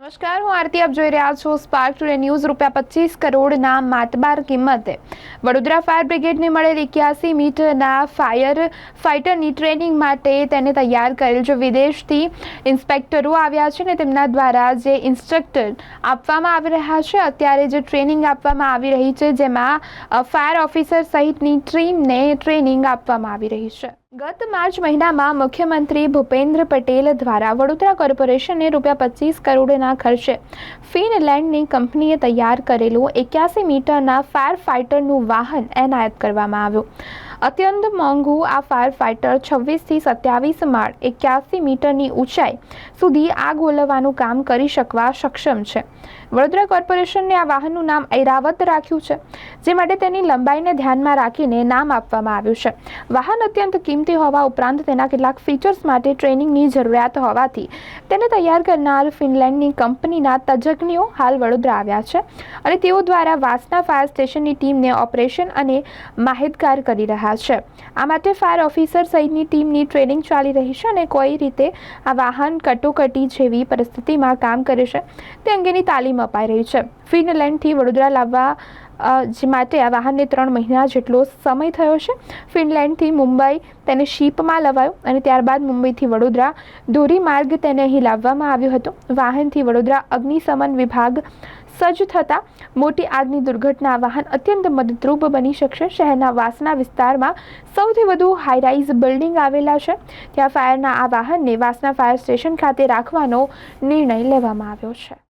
નમસ્કાર, હું આરતી, આપ જોઈ રહ્યા છો સ્પાર્ક ટુડે ન્યૂઝ રૂપિયા પચીસ કરોડના માતબાર કિંમતે વડોદરા ફાયર બ્રિગેડને મળેલ એક્યાસી મીટરના ફાયર ફાઇટરની ટ્રેનિંગ માટે તેને તૈયાર કરેલ. જો વિદેશથી ઇન્સ્પેક્ટરો આવ્યા છે ને તેમના દ્વારા જે ઇન્સ્ટ્રક્ટર આપવામાં આવી રહ્યા છે, અત્યારે જે ટ્રેનિંગ આપવામાં આવી રહી છે, જેમાં ફાયર ઓફિસર સહિતની ટીમને ટ્રેનિંગ આપવામાં આવી રહી છે. ગત માર્ચ મહિનામાં મુખ્યમંત્રી ભૂપેન્દ્ર પટેલ દ્વારા વડોદરા કોર્પોરેશને રૂપિયા પચીસ કરોડના ખર્ચે ફિનલેન્ડની કંપનીએ તૈયાર કરેલું એક્યાસી મીટરના ફાયર ફાઇટરનું વાહન એનાયત કરવામાં આવ્યું. અત્યંત મોંઘું આ ફાયર ફાઇટર છવ્વીસથી સત્યાવીસ માળ એક્યાસી મીટરની ઊંચાઈ સુધી આગ ઓલવવાનું કામ કરી શકવા સક્ષમ છે. વડોદરા કોર્પોરેશને આ વાહનનું નામ ઐરાવત રાખ્યું છે. જે માટે તેની લંબાઈને ધ્યાનમાં રાખીને નામ આપવામાં આવ્યું છે. વાહન અત્યંત કિંમતી હોવા ઉપરાંત તેના કેટલાક ફીચર્સ માટે ટ્રેનિંગની જરૂરિયાત હોવાથી તેને તૈયાર કરનાર ફિનલેન્ડની કંપનીના તજજ્ઞો હાલ વડોદરા આવ્યા છે અને તેઓ દ્વારા વાસના ફાયર સ્ટેશનની ટીમને ઓપરેશન અને માહિતગાર કરી રહ્યા છે. આ માટે ફાયર ઓફિસર સહિતની ટીમની ટ્રેનિંગ ચાલી રહી છે અને કોઈ રીતે આ વાહન કટોકટી જેવી પરિસ્થિતિમાં કામ કરે છે તે અંગેની તાલીમ અપાઈ રહી છે. ફિનલેન્ડથી વડોદરા લાવવા જે માટે આ વાહનને ત્રણ મહિના જેટલો સમય થયો છે. ફિનલેન્ડથી મુંબઈ તેને શીપમાં લવાયું અને ત્યારબાદ મુંબઈથી વડોદરા ધોરીમાર્ગ તેને અહીં લાવવામાં આવ્યો હતો. વાહનથી વડોદરા અગ્નિશમન વિભાગ સજ્જ થતાં મોટી આગની દુર્ઘટના વાહન અત્યંત મદદરૂપ બની શકશે. શહેરના વાસના વિસ્તારમાં સૌથી વધુ હાઈરાઇઝ બિલ્ડિંગ આવેલા છે. ત્યાં ફાયરના આ વાહનને વાસના ફાયર સ્ટેશન ખાતે રાખવાનો નિર્ણય લેવામાં આવ્યો છે.